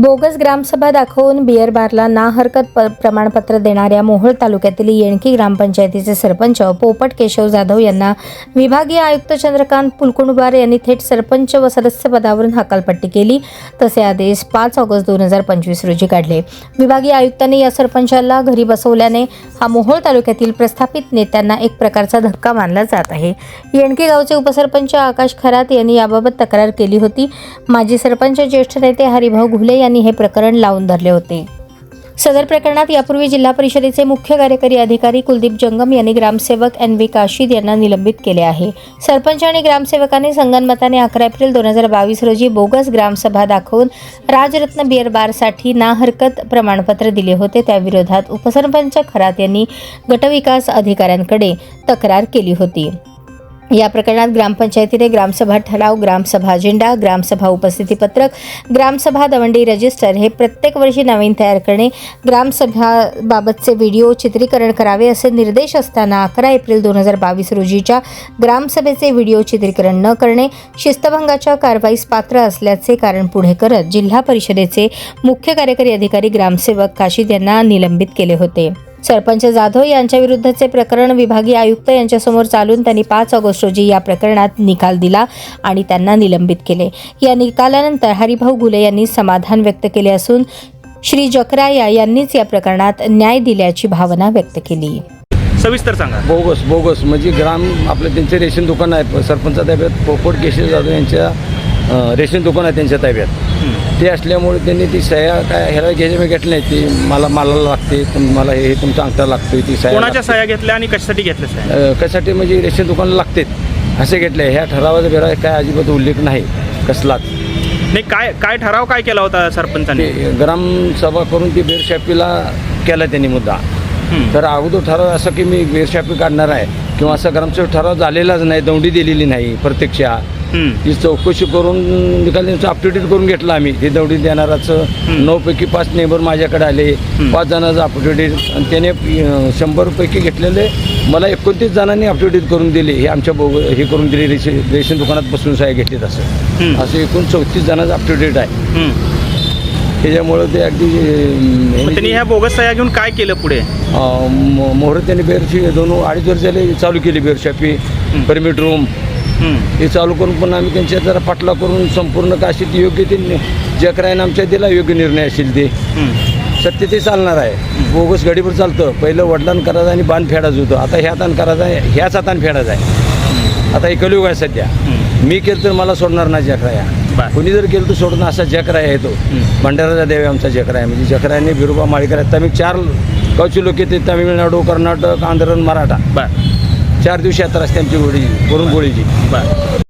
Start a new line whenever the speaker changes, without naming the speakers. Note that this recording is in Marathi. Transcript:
बोगस ग्रामसभा दाखवून बियर बारला ना हरकत प प्रमाणपत्र देणाऱ्या मोहोळ तालुक्यातील येणकी ग्रामपंचायतीचे सरपंच पोपट केशव जाधव यांना विभागीय आयुक्त चंद्रकांत पुलकुंडवार यांनी थेट सरपंच व सदस्य पदावरून हकालपट्टी केली. तसे आदेश पाच ऑगस्ट दोन हजार पंचवीस रोजी काढले. विभागीय आयुक्तांनी या सरपंचाला घरी बसवल्याने हा मोहोळ तालुक्यातील प्रस्थापित नेत्यांना एक प्रकारचा धक्का मानला जात आहे. येणके गावचे उपसरपंच आकाश खरात यांनी याबाबत तक्रार केली होती. माजी सरपंच ज्येष्ठ नेते हरिभाऊ घुले यांनी हे प्रकरण लावून धरले होते. सदर प्रकरणात यापूर्वी जिल्हा परिषदेचे मुख्य कार्यकारी अधिकारी कुलदीप जंगम यांनी ग्रामसेवक एन व्ही काशीद यांना निलंबित केले आहे. सरपंच आणि ग्रामसेवकांनी संगनमताने अकरा एप्रिल दोन हजार बावीस रोजी बोगस ग्रामसभा दाखवून राजरत्न बिअर बारसाठी ना हरकत प्रमाणपत्र दिले होते. त्याविरोधात उपसरपंच खरात यांनी गटविकास अधिकाऱ्यांकडे तक्रार केली होती. या प्रकरणात ग्रामपंचायतीने ग्रामसभा ठराव ग्रामसभा अजेंडा ग्रामसभा उपस्थितीपत्रक ग्रामसभा दवंडी रजिस्टर हे प्रत्येक वर्षी नवीन तयार करणे ग्रामसभाबाबतचे व्हिडिओ चित्रीकरण करावे असे निर्देश असताना अकरा एप्रिल दोन हजार बावीस रोजीच्या ग्रामसभेचे व्हिडिओ चित्रीकरण न करणे शिस्तभंगाच्या कारवाईस पात्र असल्याचे कारण पुढे करत जिल्हा परिषदेचे मुख्य कार्यकारी अधिकारी ग्रामसेवक काशीद यांना निलंबित केले होते. सरपंच जाधव यांच्या विरुद्धचे प्रकरण विभागीय आयुक्त यांच्यासमोर चालून त्यांनी पाच ऑगस्ट रोजी या प्रकरणात निकाल दिला आणि त्यांना निलंबित केले. या निकालानंतर हरिभाऊ घुले यांनी समाधान व्यक्त केले असून श्री जकराया यांनीच या प्रकरणात न्याय दिल्याची भावना व्यक्त केली.
सविस्तर सांगा.
बोगस बोगस म्हणजे ग्राम आपलं त्यांचे रेशन दुकान आहे सरपंच ताब्यात पोपट केशव जाधव यांच्या रेशन दुकान आहे त्यांच्या ताब्यात. ते असल्यामुळे त्यांनी ती सह्या काय ह्याला घ्यायच्या मी घेतल्या नाही. ती मला मालाला लागते तुम- मला हे तुमचा अंगठा लागतोय ती
कोणाच्या
लागते.
सह्या घेतल्या आणि कशासाठी घेतल्या सह्या?
अं, कशासाठी? म्हणजे रेशन दुकानला लागते. असे घेतले. ह्या ठरावाचा बिरा काय अजिबात उल्लेख नाही. कसलाच.
नाही काय काय ठराव काय केला होता सरपंचाने?
ते ग्रामसभा करून ती बेरशापीला केला त्यांनी मुद्दा.
हम्म.
तर अगोदर ठराव असं की मी बेरशापी काढणार आहे. किंवा असा ग्रामसभा ठराव झालेलाच नाही दौंडी दिलेली नाही प्रत्यक्ष. ती चौकशी करून निकाल त्यांचं अपडेटेड करून घेतलं आम्ही. ते दौडी देणाराचं नऊपैकी पाच नेबर माझ्याकडे आले. पाच जणांचं अपडेटेड आणि त्याने अं, शंभरपैकी घेतलेले मला एकोणतीस जणांनी अपडेटेड करून दिले. हे आमच्या बोग हे करून दिले रेशन रेशन दुकानात बसून साहेब घेतलेत असं. असं एकूण चौतीस जणांचं अपडेटेड आहे. त्याच्यामुळं ते अगदी
त्यांनी ह्या बोगस सह्या घेऊन काय केलं पुढे?
मोहर त्यांनी बेरची दोन अडीच वर्ष झाले चालू केली बेरशापी. Permit room. हे चालू करून पण आम्ही त्यांच्या जरा पाठला करून संपूर्ण काशी ती योग्य ते जकरायनं आमच्या दिला योग्य निर्णय असेल ते. सत्य ते चालणार आहे. बोगस गाडीवर चालतं. पहिलं वडिलांना करायचं आणि बांध फेडायचं होतं. आता ह्या हातानं करायचं आहे ह्याच हातानं फेडायचं आहे. आता हे कलियुग आहे सध्या. मी केलं तर मला सोडणार ना जकराया.
बर.
कोणी जर केलं तर सोडणं असा जकराय आहे तो.
हम्म.
भंडाराचा देव आहे आमचा जकराय. म्हणजे जकरायने बिरुबा माळीकर आहेत तमिळ चार गावचे लोक येते. तामिळनाडू कर्नाटक आंध्र आणि मराठा.
बर.
चार दिवशी यात्रा असते आमची गोळी वरून गोळीची